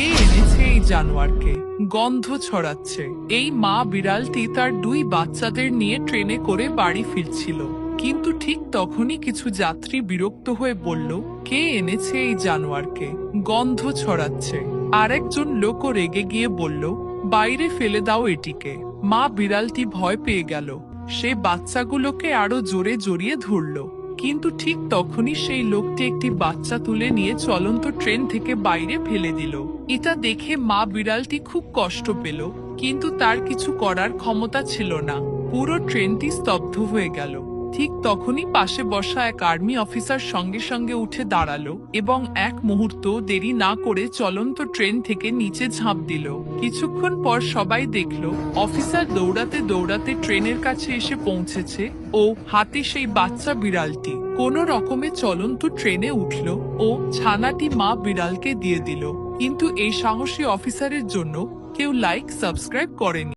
কে এনেছে এই জানোয়ারকে? গন্ধ ছড়াচ্ছে। এই মা বিড়ালটি তার দুই বাচ্চাদের নিয়ে ট্রেনে করে বাড়ি ফিরছিল। কিন্তু ঠিক তখনই কিছু যাত্রী বিরক্ত হয়ে বলল, কে এনেছে এই জানোয়ারকে? গন্ধ ছড়াচ্ছে। আরেকজন লোকও রেগে গিয়ে বলল, বাইরে ফেলে দাও এটিকে। মা বিড়ালটি ভয় পেয়ে গেল। সে বাচ্চাগুলোকে আরও জোরে জড়িয়ে ধরল। কিন্তু ঠিক তখনই সেই লোকটি একটি বাচ্চা তুলে নিয়ে চলন্ত ট্রেন থেকে বাইরে ফেলে দিল। এটা দেখে মা বিড়ালটি খুব কষ্ট পেল, কিন্তু তার কিছু করার ক্ষমতা ছিল না। পুরো ট্রেনটি স্তব্ধ হয়ে গেল। ঠিক তখনই পাশে বসা এক আর্মি অফিসার সঙ্গে সঙ্গে উঠে দাঁড়াল এবং এক মুহূর্ত দেরি না করে চলন্ত ট্রেন থেকে নিচে ঝাঁপ দিল। কিছুক্ষণ পর সবাই দেখল, অফিসার দৌড়াতে দৌড়াতে ট্রেনের কাছে এসে পৌঁছেছে ও হাতে সেই বাচ্চা বিড়ালটি। কোন রকমে চলন্ত ট্রেনে উঠল ও ছানাটি মা বিড়ালকে দিয়ে দিল। কিন্তু এই সাহসী অফিসারের জন্য কেউ লাইক, সাবস্ক্রাইব করেনি।